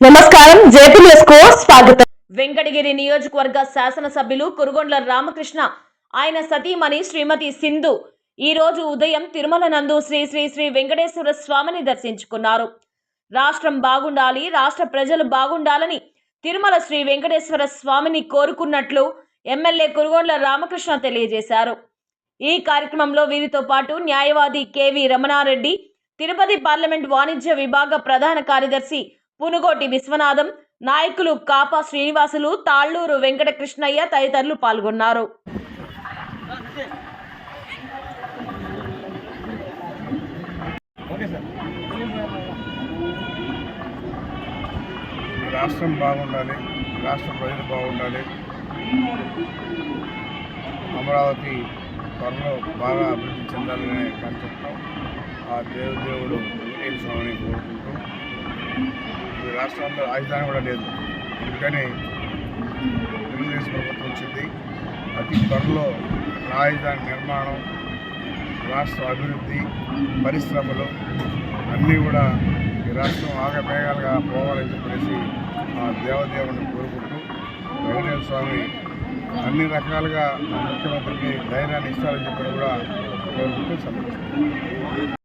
నమస్కారం జేపీ స్వాగతం. వెంకటగిరి నియోజకవర్గ శాసనసభ్యులు కురుగొండ్ల రామకృష్ణ ఆయన సతీమణి శ్రీమతి సింధు. ఈ రోజు ఉదయం తిరుమల నందు శ్రీ శ్రీ శ్రీ వెంకటేశ్వర స్వామిని దర్శించుకున్నారు. రాష్ట్రం బాగుండాలి రాష్ట్ర ప్రజలు బాగుండాలని తిరుమల శ్రీ వెంకటేశ్వర స్వామిని కోరుకున్నట్లు ఎమ్మెల్యే కురుగొండ్ల రామకృష్ణ తెలియజేశారు. ఈ కార్యక్రమంలో వీరితో పాటు న్యాయవాది కెవి రమణారెడ్డి తిరుపతి పార్లమెంట్ వాణిజ్య విభాగ ప్రధాన కార్యదర్శి పునుగోటి విశ్వనాథం నాయకులు కాపా శ్రీనివాసులు తాళ్ళూరు వెంకటకృష్ణయ్య తదితరులు పాల్గొన్నారు. రాష్ట్రం బాగుండాలి రాష్ట్ర ప్రజలు బాగుండాలి. అమరావతి త్వరలో బాగా అభివృద్ధి చెందాలనే కాన్సెప్ట్తో ఆ దేవదేవుడు వెంకటేశ్వర స్వామిని కోరుకుంటూ రాష్ట్రంలో రాజధాని కూడా లేదు. అందుకని తెలుగుదేశం ప్రభుత్వం వచ్చింది. అతి త్వరలో రాజధాని నిర్మాణం రాష్ట్ర అభివృద్ధి పరిశ్రమలు అన్నీ కూడా ఈ రాష్ట్రం ఆగమేఘాలుగా పోవాలని చెప్పేసి ఆ దేవదేవుని కోరుకుంటూ వెంకటేశ్వర స్వామి అన్ని రకాలుగా ముఖ్యమంత్రికి ధైర్యాన్ని ఇస్తారని చెప్పి కూడా కోరుకుంటూ సమర్పిస్తున్నాను